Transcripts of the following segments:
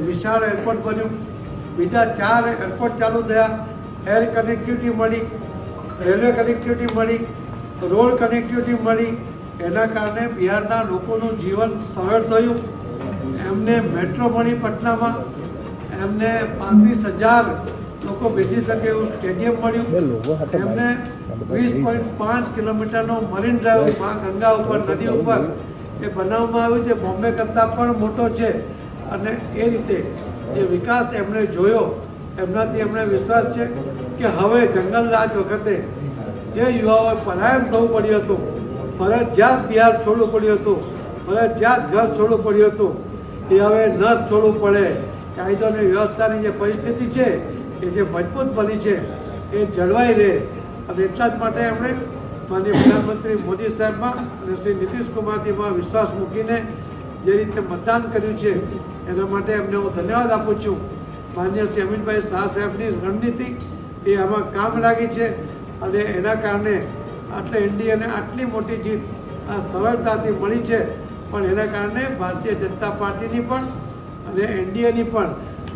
એ વિશાળ એરપોર્ટ બન્યું. બીજા ચાર એરપોર્ટ ચાલુ થયા. એર કનેક્ટિવિટી મળી રેલવે કનેક્ટિવિટી મળી રોડ કનેક્ટિવિટી મળી. એના કારણે બિહારના લોકોનું જીવન સરળ થયું. એમને મેટ્રો મળી પટનામાં. એમને પાંત્રીસ હજાર લોકો બેસી શકે એવું સ્ટેડિયમ મળ્યું. એમને વીસ પોઈન્ટ પાંચ કિલોમીટરનો મરીન ડ્રાઈવ મા ગંગા ઉપર નદી ઉપર એ બનાવવામાં આવ્યું છે. બોમ્બે કરતાં પણ મોટો છે. અને એ રીતે જે વિકાસ એમણે જોયો, એમનાથી એમણે વિશ્વાસ છે કે હવે જંગલ રાજ વખતે જે યુવાઓએ પલાયન થવું પડ્યું હતું, ફરજિયાત બિહાર છોડવું પડ્યું હતું, ફરજિયાત ઘર છોડવું પડ્યું હતું, એ હવે ન છોડવું પડે. કાયદો અને વ્યવસ્થાની જે પરિસ્થિતિ છે, એ જે મજબૂત બની છે, એ જળવાઈ રહે. અને એટલા જ માટે એમણે માનનીય પ્રધાનમંત્રી મોદી સાહેબમાં અને શ્રી નીતિશ કુમારજીમાં વિશ્વાસ મૂકીને જે રીતે મતદાન કર્યું છે, એના માટે એમને હું ધન્યવાદ આપું છું. માન્ય શ્રી શાહ સાહેબની રણનીતિ એ આમાં કામ લાગી છે અને એના કારણે આટલે એનડીએને આટલી મોટી જીત આ સરળતાથી મળી છે. પણ એના કારણે ભારતીય જનતા પાર્ટીની પણ અને એનડીએની પણ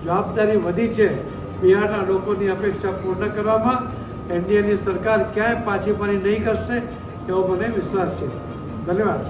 જવાબદારી વધી છે. બિહારના લોકોની અપેક્ષા પૂર્ણ કરવામાં એનડીએની સરકાર ક્યાંય પાછી પાણી નહીં કરશે એવો મને વિશ્વાસ છે. ધન્યવાદ.